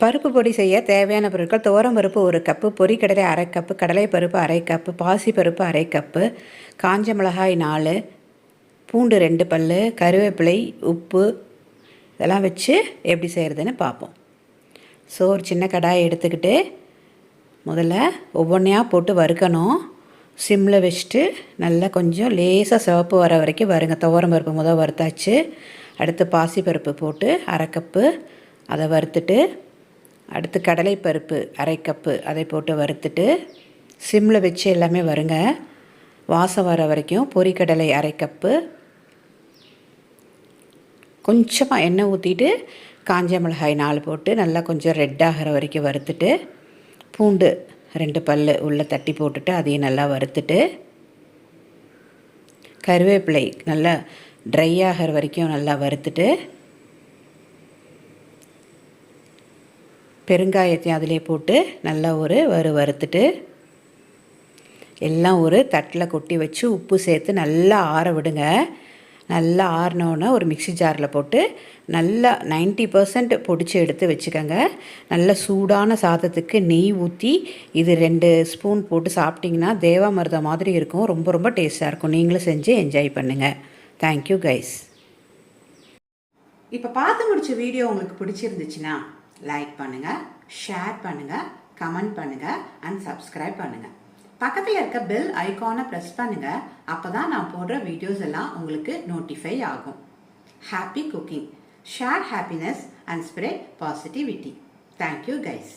பருப்பு பொடி செய்ய தேவையான பொருட்கள் துவரம் பருப்பு ஒரு கப்பு பொரிக்கடலை அரை கப்பு கடலை பருப்பு அரை கப்பு பாசி பருப்பு அரை கப்பு காஞ்ச மிளகாய் நாலு பூண்டு ரெண்டு பல் கருவேப்பிலை உப்பு இதெல்லாம் வச்சு எப்படி செய்கிறதுன்னு பார்ப்போம். ஸோ ஒரு சின்ன கடாயை எடுத்துக்கிட்டு முதல்ல ஒவ்வொன்றையாக போட்டு வறுக்கணும். சிம்மில் வச்சுட்டு நல்லா கொஞ்சம் லேசாக சிவப்பு வர வரைக்கும் வருங்க. துவரம் பருப்பு முதல் வறுத்தாச்சு. அடுத்து பாசி பருப்பு போட்டு அரை கப்பு அதை வறுத்துட்டு அடுத்து கடலை பருப்பு அரை கப்பு அதை போட்டு வறுத்துட்டு சிம்மில் வச்சு எல்லாமே வருங்க. வாசம் வர வரைக்கும் பொரிக்கடலை அரை கப்பு கொஞ்சமாக எண்ணெய் ஊற்றிட்டு காஞ்ச மிளகாய் நாலு போட்டு நல்லா கொஞ்சம் ரெட்டாகிற வரைக்கும் வறுத்துட்டு பூண்டு ரெண்டு பல் உள்ளே தட்டி போட்டுட்டு அதையும் நல்லா வறுத்துட்டு கருவேப்பிலை நல்லா ட்ரை ஆகிற வரைக்கும் நல்லா வறுத்துட்டு பெருங்காயத்தையும் அதிலே போட்டு நல்லா ஒரு வறு வறுத்துட்டு எல்லாம் ஒரு தட்டில் கொட்டி வச்சு உப்பு சேர்த்து நல்லா ஆற விடுங்க. நல்லா ஆறினோன்னே ஒரு மிக்சி ஜாரில் போட்டு நல்லா நைன்ட்டி பர்சன்ட் பொடிச்சு எடுத்து வச்சுக்கோங்க. நல்ல சூடான சாதத்துக்கு நெய் ஊற்றி இது ரெண்டு ஸ்பூன் போட்டு சாப்பிட்டிங்கன்னா தேவாமிர்தம் மாதிரி இருக்கும். ரொம்ப ரொம்ப டேஸ்ட்டாக இருக்கும். நீங்களும் செஞ்சு என்ஜாய் பண்ணுங்கள் தேங்க்யூ கைஸ் இப்போ பார்த்து முடிச்ச வீடியோ உங்களுக்கு பிடிச்சிருந்துச்சுன்னா லைக் பண்ணுங்கள் ஷேர் பண்ணுங்கள் கமெண்ட் பண்ணுங்கள் அண்ட் சப்ஸ்கிரைப் பண்ணுங்கள் பக்கத்தில் இருக்க பெல் ஐகானை ப்ரெஸ் பண்ணுங்கள் அப்போ தான் நான் போடுற வீடியோஸ் எல்லாம் உங்களுக்கு நோட்டிஃபை ஆகும். Happy cooking share happiness and spread positivity thank you guys